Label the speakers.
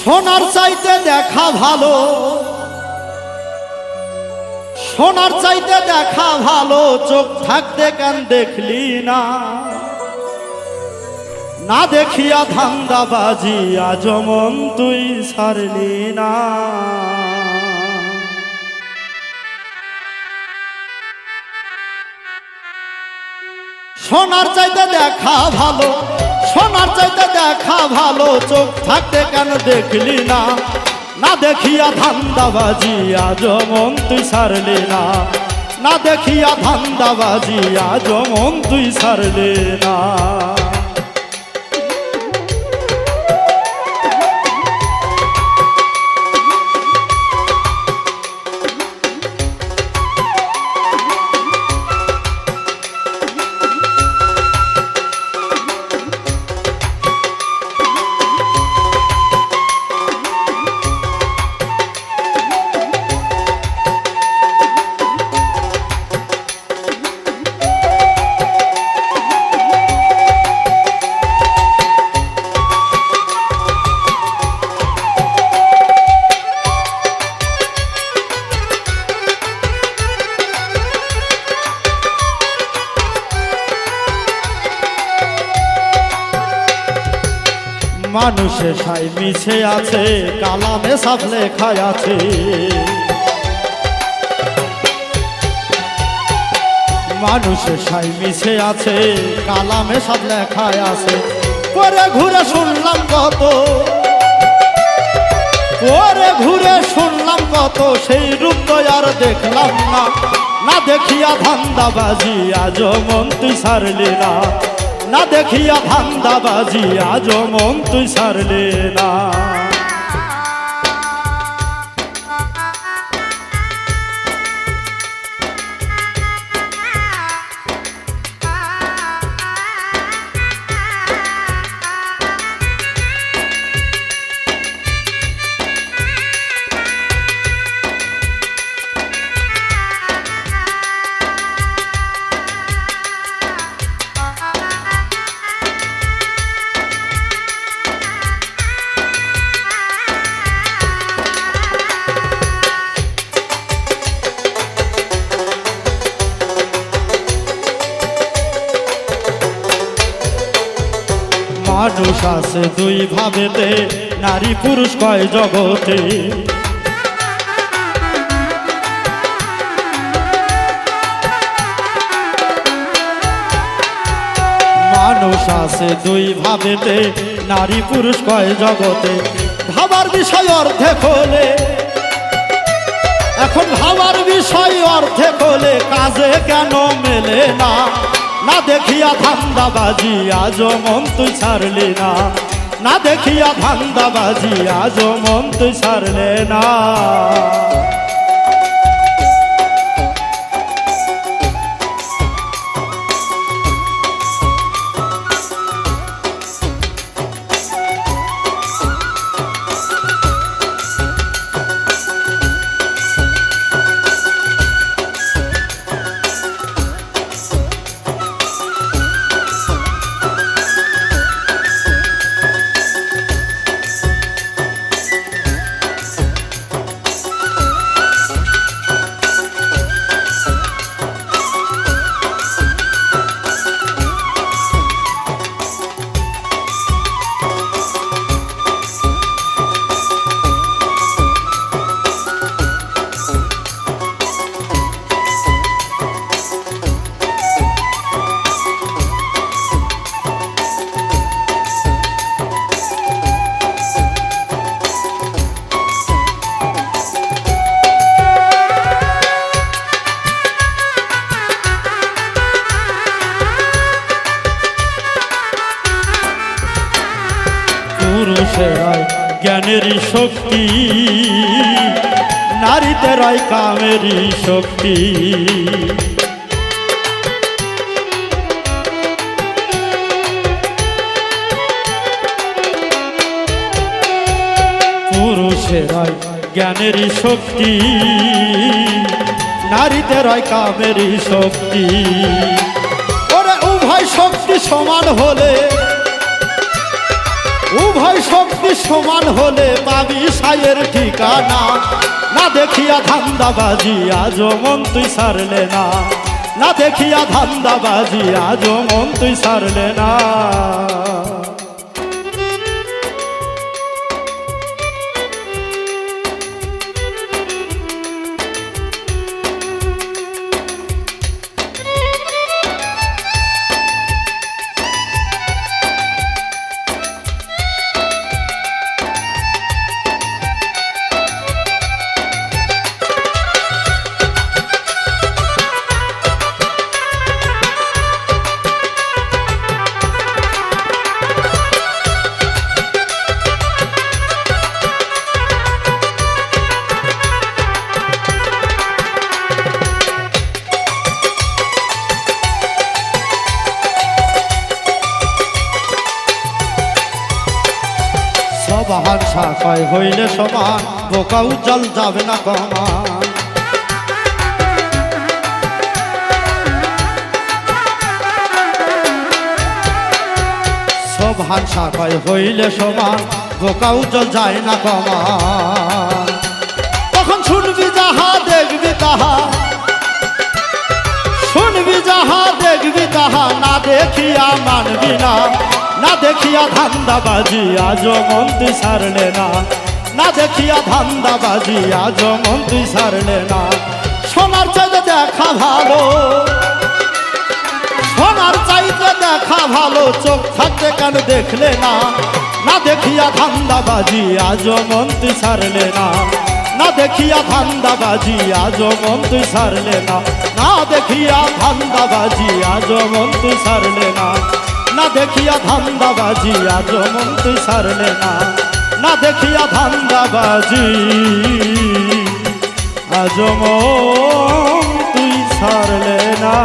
Speaker 1: সোনার চাইতে দেখা ভালো। সোনার চাইতে দেখা ভালো, চোখ থাকতে কেন দেখলি না? না দেখিয়া ধান্দাবাজি আজমন তুই ছাড়লি না। সোনার চাইতে দেখা ভালো ভালো চোখ থাকতে কেন দেখলি না? না দেখিয়া ধান্দাবাজি আজ মন তুই সারলি না। না দেখিয়া ধান্দাবাজি আজ মন তুই সারলি না। মানুষে সাই মিছে আছে, কালামে সব লেখা আছে। মানুষে সাই মিছে আছে, কালামে সব লেখা আছে। পরে ঘুরে শুনলাম কত, পরে ঘুরে শুনলাম কত, সেই রূপ আর দেখলাম না। না দেখিয়া ধান্দাবাজি আজ মন তুই সারলি না। না দেখিয়া ভান্দা আজ মন তুই সারলে না। মানুষ আছে দুই ভাবেতে, নারী পুরুষ কয় জগতে। মানুষ আছে দুই ভাবেতে, নারী পুরুষ কয় জগতে। ভাবার বিষয় অর্ধেক হলে এখন ভাবার বিষয় অর্ধেক হলে কাজে কেন মেলে না? না দেখিয়া ধান্দাবাজি, আজ মন তুই ছাড়লি না। না দেখিয়া ধান্দাবাজি, আজ মন তুই ছাড়লে না। জ্ঞানেরই শক্তি নারীদেরাই কামেরই শক্তি। পুরুষেরাই জ্ঞানের শক্তি নারীদেরাই কামেরই শক্তি। ওরে উভয় শক্তি সমান হলে উভয় শক্তি সমান হলে পাবি সায়ের ঠিকানা। না দেখিয়া ধান্দাবাজি আজও মন তুই সারলে না। না দেখিয়া ধান্দাবাজি আজও মন তুই সারলে না। সবাহান শাখায় হইলে সমান বোকা উজ্জ্বল যাবে না কমান সব হান শাখায় হইলে সমান বোকা উজ্জ্বল যায় না কমান তখন শুনবি যাহা, দেখবি তাহা। শুনবি যাহা, দেখবি তাহা, না দেখিয়া মানবি না। না দেখিয়া ধান্দাবাজি আজ মন তুই সারলে না। না দেখিয়া ধান্দাবাজি আজ মন তুই সারলে না। সোনার চাইতে দেখা ভালো। সোনার চাইতে দেখা ভালো, চোখ থাকতে কেন দেখলে না। না দেখিয়া ধান্দাবাজি আজ মন তুই সারলে না। না দেখিয়া ধান্দাবাজি আজ মন তুই সারলে না। না দেখিয়া ধান্দাবাজি আজ মন তুই সারলে না। না দেখিয়া ধান্দাবাজি আজ মন্ত্রী সারলে না। না দেখিয়া ধান্দাবাজি আজ মন্ত্রী সারলে না।